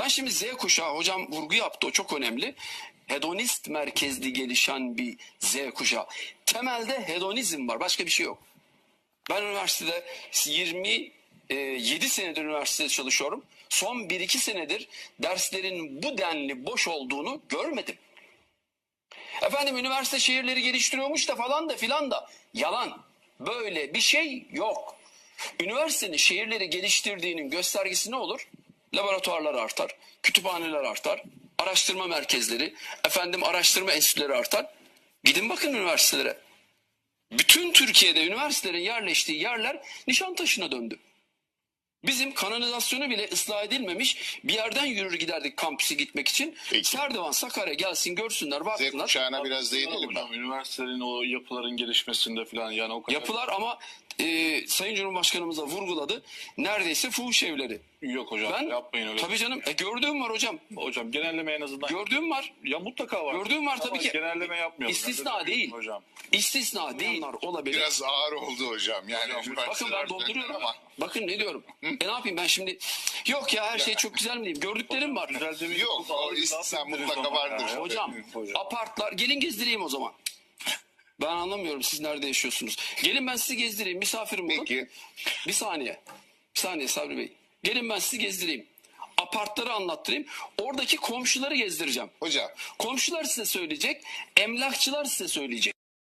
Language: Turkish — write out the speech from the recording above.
Ben şimdi Z kuşağı hocam vurgu yaptı o çok önemli. Hedonist merkezli gelişen bir Z kuşağı. Temelde hedonizm var başka bir şey yok. Ben üniversitede 27 senedir üniversitede çalışıyorum. Son 1-2 senedir derslerin bu denli boş olduğunu görmedim. Efendim üniversite şehirleri geliştiriyormuş da falan da filan da yalan. Böyle bir şey yok. Üniversitenin şehirleri geliştirdiğinin göstergesi ne olur? Laboratuvarlar artar, kütüphaneler artar, araştırma merkezleri, efendim araştırma enstitüleri artar. Gidin bakın üniversitelere. Bütün Türkiye'de üniversitelerin yerleştiği yerler Nişantaşı'na döndü. Bizim kanalizasyonu bile ıslah edilmemiş bir yerden yürür giderdik kampüse gitmek için. Peki. Serdivan Sakarya gelsin görsünler Z baksınlar. kuşağına biraz değinelim mi? Üniversitelerin o yapıların gelişmesinde falan yani o kadar Yapılar ama e, Sayın Cumhurbaşkanımız da vurguladı. Neredeyse fuhuş evleri. yok hocam. Ben Yapmayın öyle. tabii canım e, gördüğüm var hocam. Hocam genelleme en azından. Gördüğüm var. ya mutlaka var. Gördüğüm var tabii ki. Genelleme yapmıyoruz. İstisna değil. Hocam. İstisna değil. Olabilir. Biraz ağır oldu hocam. Yani Bakın üniversiteler ben dolduruyorum. ama Bakın ne diyorum. E ne yapayım ben şimdi? Yok ya her şey çok güzel mi diyeyim? Gördüklerim var. Güzel. Yok, o istisna mutlaka vardır. Hocam, Hocam. apartlar gelin gezdireyim o zaman. Ben anlamıyorum siz nerede yaşıyorsunuz. Gelin ben sizi gezdireyim misafirim olun. Peki. Bir saniye. Bir saniye Sabri Bey. Gelin ben sizi gezdireyim. Apartları anlattırayım. Oradaki komşuları gezdireceğim. hocam Komşular size söyleyecek. Emlakçılar size söyleyecek.